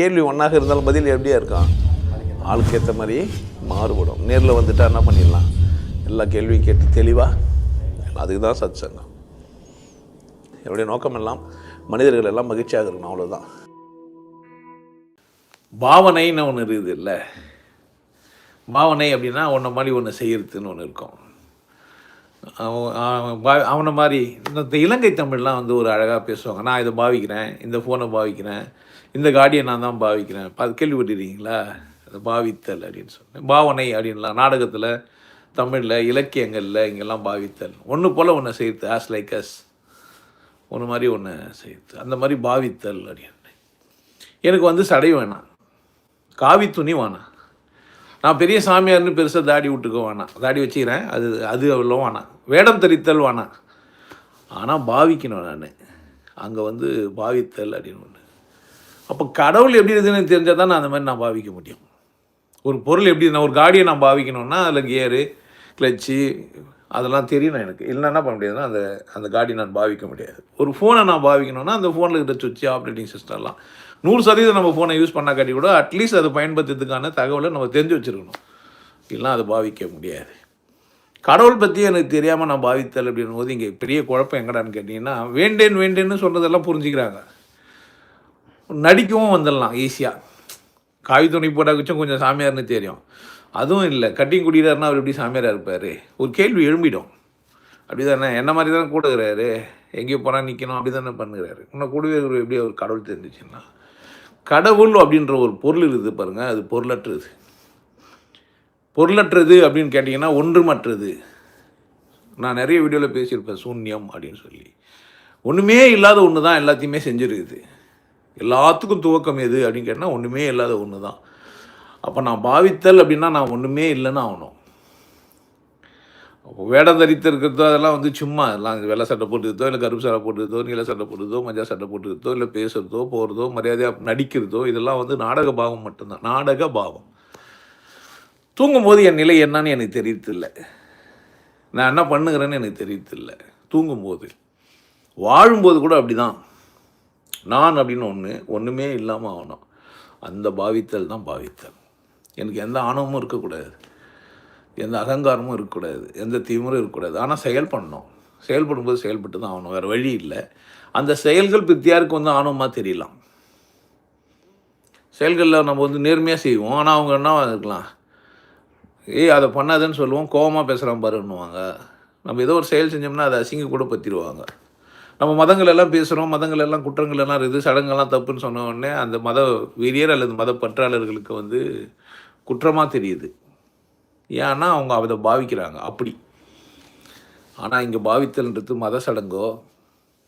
கேள்வி ஒன்றாக இருந்தாலும் பதில் எப்படியா இருக்கான் ஆளுக்கு ஏற்ற மாதிரி மாறுபடும். நேரில் வந்துட்டா என்ன பண்ணிடலாம்? எல்லா கேள்வியும் கேட்டு தெளிவாக அதுக்கு தான் சத் சங்கம் என்னுடைய நோக்கம் எல்லாம் மனிதர்கள் எல்லாம் மகிழ்ச்சியாக இருக்கணும் அவ்வளோதான் பாவனைன்னு ஒன்று இருக்குது இல்லை? பாவனை அப்படின்னா ஒன்றை மாதிரி ஒன்று செய்யறதுன்னு ஒன்று இருக்கும். பா- அவனை மாதிரி இந்த இலங்கை தமிழ்லாம் வந்து ஒரு அழகாக பேசுவாங்க. நான் இதை பாவிக்கிறேன் இந்த ஃபோனை பாவிக்கிறேன் இந்த காடியை நான் தான் பாவிக்கிறேன். அது கேள்விப்பட்டிருக்கீங்களா? அது பாவித்தல் அப்படின்னு சொன்னேன். பாவனை அப்படின்லாம் நாடகத்தில் தமிழில் இலக்கியங்களில் இங்கெல்லாம் பாவித்தல். ஒன்று போல் ஒன்று செய்யுது ஆஸ் லைக் அஸ் ஒன்று மாதிரி ஒன்று செய்யுது அந்த மாதிரி பாவித்தல் அப்படின்னு. எனக்கு வந்து சடை வேணாம். காவி துணி வேணாம். நான் பெரிய சாமியார்னு பெருசாக தாடி விட்டுக்க வேணாம் தாடி வச்சுக்கிறேன். அது அது அவ்வளோ வேணாம் வேடம் தரித்தல் வேணாம் ஆனால் பாவிக்கணும் நான். அங்கே வந்து பாவித்தல் அப்படின்னு ஒன்று அப்போ கடவுள் எப்படி இருக்குதுன்னு தெரிஞ்சால் தான் நான் அந்த மாதிரி நான் பாவிக்க முடியும். ஒரு பொருள் எப்படி நான் ஒரு காடியை நான் பாவிக்கணும்னா அதில் கியரு கிளச்சு அதெல்லாம் தெரியணும் எனக்கு. இல்லைன்னா என்ன பண்ண முடியாதுன்னா அந்த அந்த காடி நான் பாவிக்க முடியாது. ஒரு ஃபோனை நான் பாவிக்கணும்னா அந்த ஃபோனில் இருக்கிற சுவிட்ச் ஆப்ரேட்டிங் சிஸ்டம்லாம் நூறு சதவீதம் நம்ம ஃபோனை யூஸ் பண்ணா காட்டி கூட அட்லீஸ்ட் அதை பயன்படுத்துறதுக்கான தகவலை நம்ம தெரிஞ்சு வச்சுருக்கணும். இல்லைன்னா அதை பாவிக்க முடியாது. கடவுள் பற்றி எனக்கு தெரியாமல் நான் பாவித்தல் அப்படின்னும் போது இங்கே பெரிய குழப்பம் எங்கடான்னு கேட்டிங்கன்னா வேண்டேன் வேண்டேன்னு சொல்கிறதெல்லாம் புரிஞ்சுக்கிறாங்க. நடிக்கவும் வந்துடலாம் ஈஸியாக காவி துணி போட்டாக்குச்சும் கொஞ்சம் சாமியார்னு தெரியும். அதுவும் இல்லை கட்டிங் குடிக்கிறாருன்னா அவர் எப்படி சாமியாராக இருப்பார்? ஒரு கேள்வி எழும்பிடும். அப்படி தானே என்ன மாதிரி தான் கூடுகிறாரு? எங்கேயோ போனால் நிற்கணும் அப்படி தானே பண்ணுகிறாரு. இன்னும் கூடவே ஒரு எப்படி ஒரு கடவுள் தெரிஞ்சிச்சுன்னா கடவுள் அப்படின்ற ஒரு பொருள் இருக்குது பாருங்கள் அது பொருளற்றது. பொருளற்றது அப்படின்னு கேட்டிங்கன்னா ஒன்றுமற்றது. நான் நிறைய வீடியோவில் பேசியிருப்பேன் சூன்யம் அப்படின்னு சொல்லி. ஒன்றுமே இல்லாத ஒன்று தான் எல்லாத்தையுமே செஞ்சுருக்குது. எல்லாத்துக்கும் துவக்கம் எது அப்படின்னு கேட்டால் ஒன்றுமே இல்லாத ஒன்று தான் அப்போ நான் பாவித்தல் அப்படின்னா நான் ஒன்றுமே இல்லைன்னு ஆகணும். வேடம் தரித்து இருக்கிறதோ அதெல்லாம் வந்து சும்மா எல்லாம் வெள்ளை சட்டை போட்டுக்கிறதோ இல்லை கருப்பு சட்டை போட்டுக்கிறதோ நீல சட்டை போட்டுக்கிறதோ மஞ்சள் சட்டை போட்டுக்கிறதோ இல்லை பேசுகிறதோ போகிறதோ மரியாதையாக நடிக்கிறதோ இதெல்லாம் வந்து நாடக பாவம் மட்டும்தான். நாடக பாவம். தூங்கும்போது என் நிலை என்னன்னு எனக்கு தெரியறதில்ல. நான் என்ன பண்ணுகிறேன்னு எனக்கு தெரியறதில்ல. தூங்கும்போது. வாழும்போது கூட அப்படிதான். நான் அப்படின்னு ஒன்று ஒன்றுமே இல்லாமல் ஆகணும். அந்த பாவித்தல் தான் பாவித்தல். எனக்கு எந்த ஆணவமும் இருக்கக்கூடாது. எந்த அகங்காரமும் இருக்கக்கூடாது எந்த தீவிரம் இருக்கக்கூடாது. ஆனால் செயல் பண்ணணும். செயல்படும்போது செயல்பட்டு தான் ஆகணும். வேறு வழி இல்லை. அந்த செயல்கள் பித்தியாருக்கு வந்து ஆணவமாக தெரியலாம். செயல்களில் நம்ம வந்து நேர்மையாக செய்வோம். ஆனால் அவங்க என்ன இருக்கலாம்? ஏய் அதை பண்ணாதேன்னு சொல்லுவோம். கோவமாக பேசுகிறான் பாருன்னுவாங்க நம்ம ஏதோ ஒரு செயல் செஞ்சோம்னா அதை அசிங்க கூட பற்றிடுவாங்க நம்ம மதங்கள் எல்லாம் பேசுகிறோம் மதங்கள் எல்லாம் குற்றங்கள் எல்லாம் இது சடங்கெல்லாம் தப்புன்னு சொன்ன உடனே அந்த மத வெறியர் அல்லது மத பற்றாளர்களுக்கு வந்து குற்றமாக தெரியுது. ஏன்னா அவங்க அதை பாவிக்கிறாங்க அப்படி. ஆனால் இங்கே பாவித்தல்ன்றது மத சடங்கோ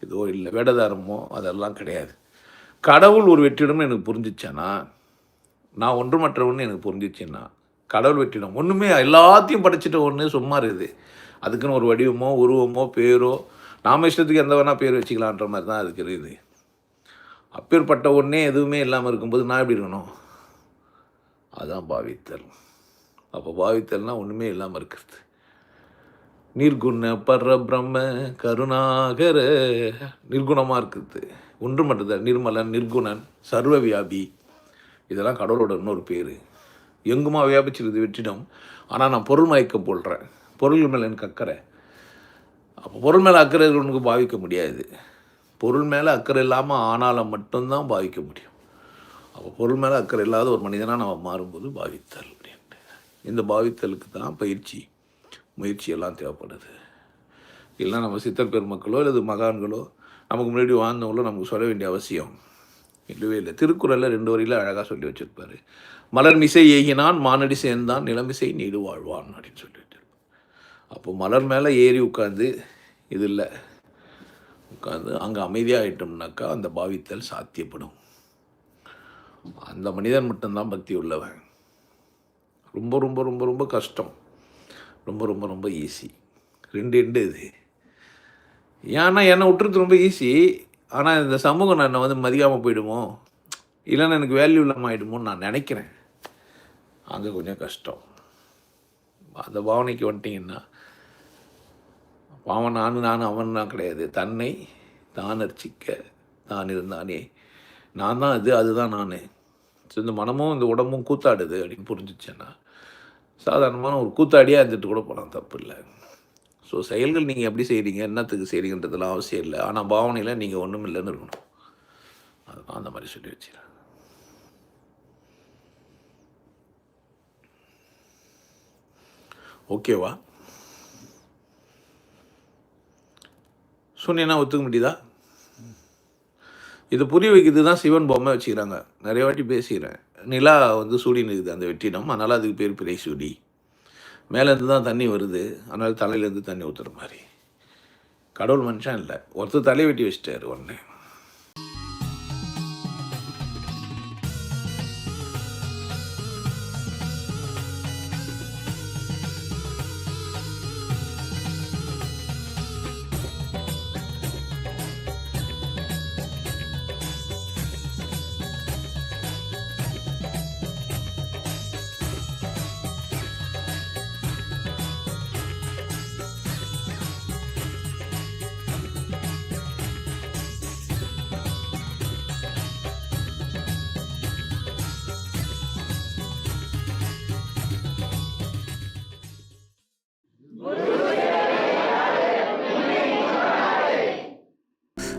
ஏதோ இல்லை வேடதாரமோ அதெல்லாம் கிடையாது. கடவுள் ஒரு வெற்றிடம்னு எனக்கு புரிஞ்சிச்சேன்னா நான் ஒன்றுமற்றவன்னு எனக்கு புரிஞ்சிச்சுன்னா கடவுள் வெற்றிடம் ஒன்றுமே எல்லாத்தையும் படைச்சிட்ட ஒன்று சும்மா இருக்குது. அதுக்குன்னு ஒரு வடிவமோ உருவமோ பேரோ நாம இஷ்டத்துக்கு எந்த வேணால் பேர் வச்சுக்கலான்ற மாதிரி தான் அதுக்கு இருக்குது. அப்பேற்பட்ட ஒன்றே எதுவுமே இல்லாமல் இருக்கும்போது நான் எப்படி இருக்கணும்? அதான் பாவித்தல். அப்போ பாவித்தல்னால் ஒன்றுமே இல்லாமல் இருக்கிறது. நிர்குண பர பிரம்ம கருணாகர நிர்குணமாக இருக்குது ஒன்று மட்டும்தான் நிர்மலன் நிர்குணன் சர்வ வியாபி இதெல்லாம் கடவுளோட இன்னொரு பேர். எங்குமா வியாபிச்சிருது வெற்றிடம். ஆனால் நான் பொருள் மயக்கம் போடுறேன். பொருள் மேலே எனக்கு அக்கறை. அப்போ பொருள் மேலே அக்கறை இருக்கிறவனுக்கு பாவிக்க முடியாது. பொருள் மேலே அக்கறை இல்லாமல் ஆனாலும் மட்டும்தான் பாவிக்க முடியும். அப்போ பொருள் மேலே அக்கறை இல்லாத ஒரு மனிதனாக நம்ம மாறும்போது பாவித்தல். இந்த பாவித்தலுக்கு தான் பயிற்சி. முயற்சி எல்லாம் தேவைப்படுது. இல்லை நம்ம சித்தர் பெருமக்களோ அல்லது மகான்களோ நமக்கு முன்னாடி வாழ்ந்தவங்களோ நமக்கு சொல்ல வேண்டிய அவசியம். இல்லவே இல்லை. திருக்குறளில் ரெண்டு வரியில் அழகாக சொல்லி வச்சிருப்பாரு. மலர் மிசை ஏகினான் மானடி சேர்ந்தான் நிலமிசை நீடு வாழ்வான் அப்படின்னு சொல்லிட்டு அப்போ மலர் மேலே ஏறி உட்காந்து இது இல்லை. உட்காந்து அங்கே அமைதியாகிட்டோம்னாக்கா அந்த பாவித்தல் சாத்தியப்படும். அந்த மனிதன் மட்டும்தான் பக்தி உள்ளவன். ரொம்ப ரொம்ப ரொம்ப ரொம்ப கஷ்டம். ரொம்ப ரொம்ப ரொம்ப ஈஸி ரெண்டு ரெண்டு இது. ஏன்னா என்னை விட்டுறது ரொம்ப ஈஸி ஆனால் இந்த சமூகம் நான் வந்து மதிக்காமல் போயிடுமோ? இல்லைன்னா எனக்கு வேல்யூ இல்லாமல் ஆகிடுமோன்னு நான் நினைக்கிறேன். அங்கே கொஞ்சம் கஷ்டம். அந்த பாவனைக்கு வந்துட்டிங்கன்னா பாவன் நான் நான் அவன் தான் கிடையாது. தன்னை தான் அர்ச்சிக்க தான் இருந்தானே. நான் தான் அது அதுதான் நான். ஸோ இந்த மனமும் இந்த உடம்பும் கூத்தாடுது அப்படின்னு புரிஞ்சிச்சேன்னா சாதாரணமான ஒரு கூத்தாடியாக இருந்துட்டு கூட போகலாம் தப்பு இல்லை. ஸோ செயல்கள் நீங்கள் எப்படி செய்கிறீங்க என்னத்துக்கு செய்கிறீங்கன்றதுலாம் அவசியம் இல்லை. ஆனால் பாவனையில் நீங்கள் ஒன்றும் இல்லைன்னு இருக்கணும். அதெல்லாம் அந்த மாதிரி சொல்லி வச்சுக்கிறேன் ஓகேவா சொன்னீங்கன்னா ஒத்துக்க முடியுதா? இது புரிய வைக்கிறது தான் சிவன் பொம்மை வச்சுக்கிறாங்க. நிறைய வாட்டி பேசிக்கிறேன். நிலா வந்து சூடி நிற்குது அந்த வெற்றிடம். அதனால் அதுக்கு பேர் பிறை சூடி. மேலேருந்து தான் தண்ணி வருது. அதனால் தலையிலேருந்து தண்ணி ஊற்றுற மாதிரி. கடவுள் மனுஷன் இல்லை. ஒருத்தர் தலை வெட்டி வச்சிட்டாரு உடனே.